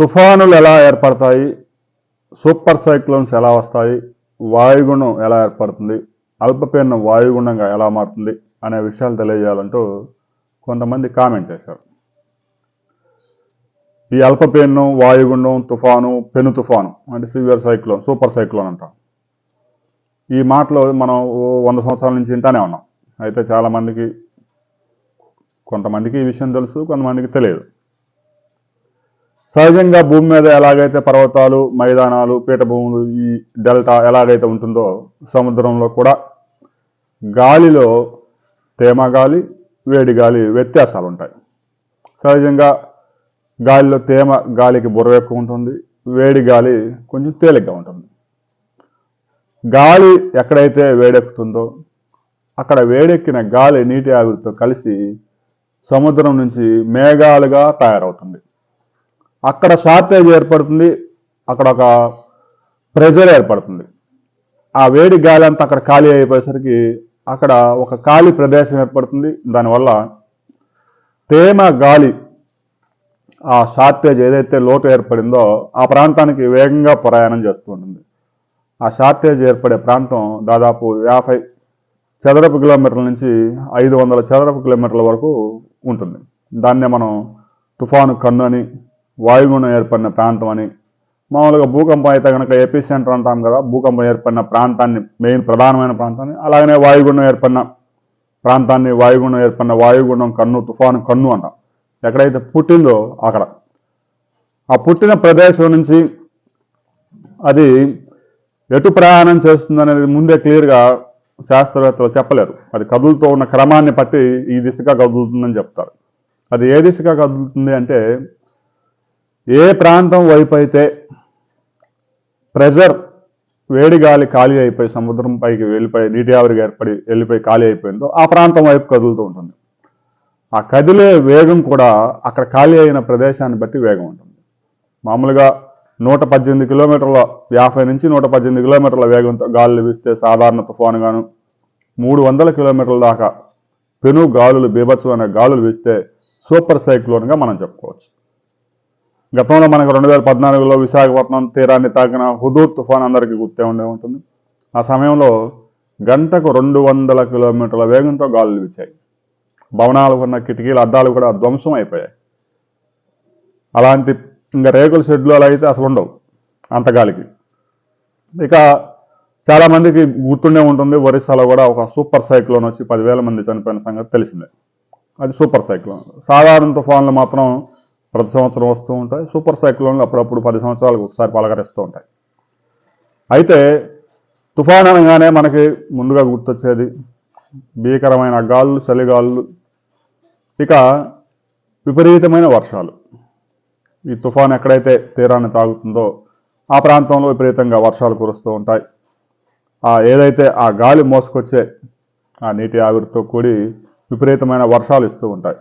తుఫానులు ఎలా ఏర్పడతాయి? సూపర్ సైక్లోన్స్ ఎలా వస్తాయి? వాయుగుణం ఎలా ఏర్పడుతుంది? అల్పపీడనం వాయుగుణంగా ఎలా మారుతుంది? అనే విషయాలు తెలియజేయాలంటూ కొంతమంది కామెంట్ చేశారు. ఈ అల్పపీడనం వాయుగుండం తుఫాను పెను తుఫాను అంటే సివియర్ సైక్లోన్ సూపర్ సైక్లోన్ అంటాం. ఈ మాటలు మనం వంద సంవత్సరాల నుంచి వింటానే ఉన్నాం. అయితే చాలామందికి కొంతమందికి ఈ విషయం తెలుసు కొంతమందికి తెలియదు. సహజంగా భూమి మీద ఎలాగైతే పర్వతాలు మైదానాలు పీఠభూములు ఈ డెల్టా ఎలాగైతే ఉంటుందో సముద్రంలో కూడా గాలిలో తేమ గాలి వేడి గాలి వ్యత్యాసాలు ఉంటాయి. సహజంగా గాలిలో తేమ గాలికి బుర్ర ఉంటుంది వేడి గాలి కొంచెం తేలిగ్గా ఉంటుంది. గాలి ఎక్కడైతే వేడెక్కుతుందో అక్కడ వేడెక్కిన గాలి నీటి ఆవిరితో కలిసి సముద్రం నుంచి మేఘాలుగా తయారవుతుంది. అక్కడ షార్టేజ్ ఏర్పడుతుంది అక్కడ ఒక ప్రెజర్ ఏర్పడుతుంది. ఆ వేడి గాలి అంతా అక్కడ ఖాళీ అయిపోయేసరికి అక్కడ ఒక ఖాళీ ప్రదేశం ఏర్పడుతుంది. దానివల్ల తేమ గాలి ఆ షార్టేజ్ ఏదైతే లోటు ఏర్పడిందో ఆ ప్రాంతానికి వేగంగా ప్రయాణం చేస్తూ ఉంటుంది. ఆ షార్టేజ్ ఏర్పడే ప్రాంతం దాదాపు యాభై చదరపు కిలోమీటర్ల నుంచి ఐదు వందల చదరపు కిలోమీటర్ల వరకు ఉంటుంది. దాన్నే మనం తుఫాను కన్ను అని వాయుగుణం ఏర్పడిన ప్రాంతం అని. మామూలుగా భూకంపం అయితే కనుక ఎపీ సెంటర్ అంటాం కదా భూకంపం ఏర్పడిన ప్రాంతాన్ని మెయిన్ ప్రధానమైన ప్రాంతాన్ని. అలాగనే వాయుగుండం ఏర్పడిన ప్రాంతాన్ని వాయుగుండం ఏర్పడిన వాయుగుండం కన్ను తుఫాను కన్ను అంటాం. ఎక్కడైతే పుట్టిందో అక్కడ. ఆ పుట్టిన ప్రదేశం నుంచి అది ఎటు ప్రయాణం చేస్తుంది అనేది ముందే క్లియర్గా శాస్త్రవేత్తలు చెప్పలేరు. అది కదులుతూ ఉన్న క్రమాన్ని బట్టి ఈ దిశగా కదులుతుందని చెప్తారు. అది ఏ దిశగా కదులుతుంది అంటే ఏ ప్రాంతం వైపు అయితే ప్రెజర్ వేడి గాలి ఖాళీ అయిపోయి సముద్రం పైకి వెళ్ళిపోయి నీటి ఆవిరిగా ఏర్పడి వెళ్ళిపోయి ఖాళీ అయిపోయిందో ఆ ప్రాంతం వైపు కదులుతూ ఉంటుంది. ఆ కదిలే వేగం కూడా అక్కడ ఖాళీ అయిన ప్రదేశాన్ని బట్టి వేగం ఉంటుంది. మామూలుగా నూట పద్దెనిమిది కిలోమీటర్ల యాభై నుంచి నూట పద్దెనిమిది కిలోమీటర్ల వేగంతో గాలులు వీస్తే సాధారణ తుఫానుగాను మూడు వందల కిలోమీటర్ల దాకా పెను గాలులు బీభత్సమైన గాలులు వీస్తే సూపర్ సైక్లోన్గా మనం చెప్పుకోవచ్చు. గతంలో మనకు రెండు వేల పద్నాలుగులో విశాఖపట్నం తీరాన్ని తాకిన హుదూర్ తుఫాన్ అందరికీ గుర్తే ఉండే ఉంటుంది. ఆ సమయంలో గంటకు రెండు వందల కిలోమీటర్ల వేగంతో గాలులు వీచాయి. భవనాలు ఉన్న కిటికీల అద్దాలు కూడా ధ్వంసం అయిపోయాయి. అలాంటి ఇంకా రేకుల షెడ్లు అలా అయితే అసలు ఉండవు అంత గాలికి. ఇక చాలామందికి గుర్తుండే ఉంటుంది ఒరిస్సాలో కూడా ఒక సూపర్ సైక్లోన్ వచ్చి పదివేల మంది చనిపోయిన సంగతి తెలిసిందే. అది సూపర్ సైక్లోన్. సాధారణ తుఫాన్లు మాత్రం ప్రతి సంవత్సరం వస్తూ ఉంటాయి. సూపర్ సైక్లోన్లు అప్పుడప్పుడు పది సంవత్సరాలకు ఒకసారి పలకరిస్తూ ఉంటాయి. అయితే తుఫాన్ అనగానే మనకి ముందుగా గుర్తొచ్చేది భీకరమైన గాలులు చలిగాళ్ళు ఇక విపరీతమైన వర్షాలు. ఈ తుఫాన్ ఎక్కడైతే తీరాన్ని తాగుతుందో ఆ ప్రాంతంలో విపరీతంగా వర్షాలు కురుస్తూ ఉంటాయి. ఆ ఏదైతే ఆ గాలి మోసుకొచ్చే ఆ నీటి ఆవిరితో కూడి విపరీతమైన వర్షాలు ఇస్తూ ఉంటాయి.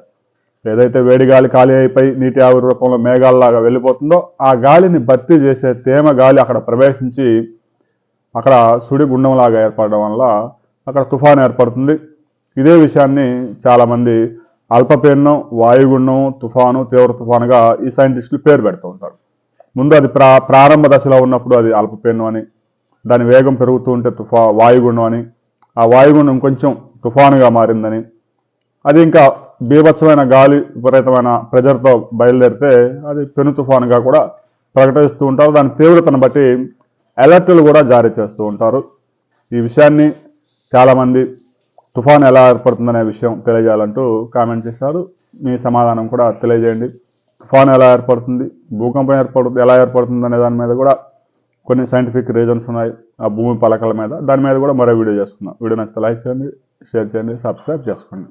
ఏదైతే వేడి గాలి ఖాళీ అయిపోయి నీటి ఆవిరి రూపంలో మేఘాలలాగా వెళ్ళిపోతుందో ఆ గాలిని భర్తీ చేసే తేమ గాలి అక్కడ ప్రవేశించి అక్కడ సుడి గుండంలాగా ఏర్పడడం వల్ల అక్కడ తుఫాన్ ఏర్పడుతుంది. ఇదే విషయాన్ని చాలామంది అల్పపీడనం వాయుగుండం తుఫాను తీవ్ర తుఫానుగా ఈ సైంటిస్టులు పేరు పెడుతూ ఉంటారు. ముందు అది ప్రా ప్రారంభ దశలో ఉన్నప్పుడు అది అల్పపీడనం అని దాని వేగం పెరుగుతూ ఉంటే తుఫా వాయుగుండం అని ఆ వాయుగుండం కొంచెం తుఫానుగా మారిందని అది ఇంకా బీభత్సమైన గాలి విపరీతమైన ప్రెజర్తో బయలుదేరితే అది పెను తుఫానుగా కూడా ప్రకటిస్తూ ఉంటారు. దాని తీవ్రతను బట్టి అలర్ట్లు కూడా జారీ చేస్తూ ఉంటారు. ఈ విషయాన్ని చాలామంది తుఫాన్ ఎలా ఏర్పడుతుందనే విషయం తెలియజేయాలంటూ కామెంట్ చేశారు. మీ సమాధానం కూడా తెలియజేయండి. తుఫాన్ ఎలా ఏర్పడుతుంది? భూకంపం ఏర్పడుతుంది ఎలా ఏర్పడుతుంది అనే దాని మీద కూడా కొన్ని సైంటిఫిక్ రీజన్స్ ఉన్నాయి. ఆ భూమి పలకల మీద. దాని మీద కూడా మరో వీడియో చేసుకుందాం వీడియో నచ్చితే లైక్ చేయండి షేర్ చేయండి సబ్స్క్రైబ్ చేసుకోండి.